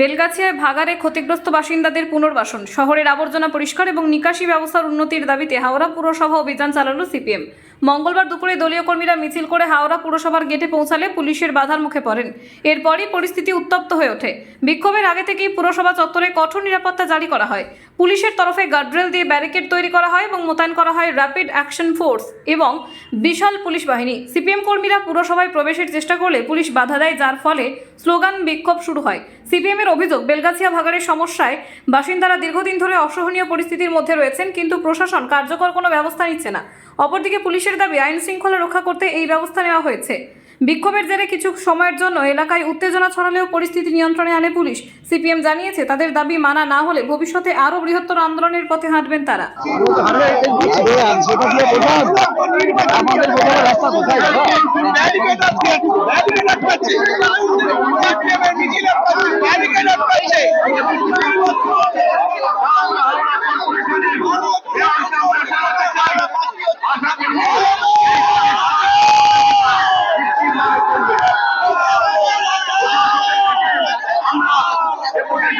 বেলগাছিয়ায় ভাগারে ক্ষতিগ্রস্ত বাসিন্দাদের পুনর্বাসন, শহরের আবর্জনা পরিষ্কার এবং নিকাশি ব্যবস্থার উন্নতির দাবিতে হাওড়া পুরসভা অভিযান চালালো সিপিএম। মঙ্গলবার দুপুরে দলীয় কর্মীরা মিছিল করে হাওড়া পুরসভার গেটে পৌঁছালে পুলিশের বাধার মুখে পড়েন। এরপরই পরিস্থিতি উত্তপ্ত হয়ে ওঠে। বিক্ষোভের আগে থেকেই পুরসভা চত্বরে কঠোর নিরাপত্তা জারি করা হয়। পুলিশের তরফে গার্ডরেল দিয়ে ব্যারিকেড তৈরি করা হয় এবং মোতায়েন করা হয় র্যাপিড অ্যাকশন ফোর্স এবং বিশাল পুলিশ বাহিনী। সিপিএম কর্মীরা পুরসভায় প্রবেশের চেষ্টা করলে পুলিশ বাধা দেয়, যার ফলে স্লোগান বিক্ষোভ শুরু হয়। সিপিএম এর অভিযোগ, বেলগাছিয়া ভাগাড়ের সমস্যায় বাসিন্দারা দীর্ঘদিন ধরে অসহনীয় পরিস্থিতির মধ্যে রয়েছেন, কিন্তু প্রশাসন কার্যকর কোনো ব্যবস্থা নিচ্ছে না। অপরদিকে পুলিশের দাবি, আইন শৃঙ্খলা রক্ষা করতে এই ব্যবস্থা নেওয়া হয়েছে। বিক্ষোভের জেরে কিছু সময়ের জন্য এলাকায় উত্তেজনা ছড়ালেও পরিস্থিতি নিয়ন্ত্রণে আনে পুলিশ। সিপিএম জানিয়েছে, তাদের দাবি মানা না হলে ভবিষ্যতে আরও বৃহত্তর আন্দোলনের পথে হাঁটবেন তারা। আরে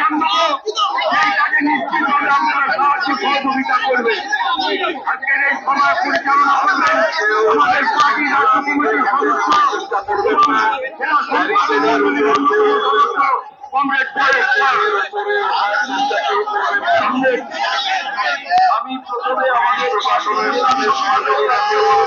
সেটা দিয়ে বোঝান আমাদের বোঝানোর রাস্তা কোথায় দাদা আজকের এই সভা পরিচালনা করবেন আমাদের পার্টির রাজ্য কমিটির সদস্য কমরেড আমি প্রথমে আমাদের শাসনের সাথে সহযোগিতা করব।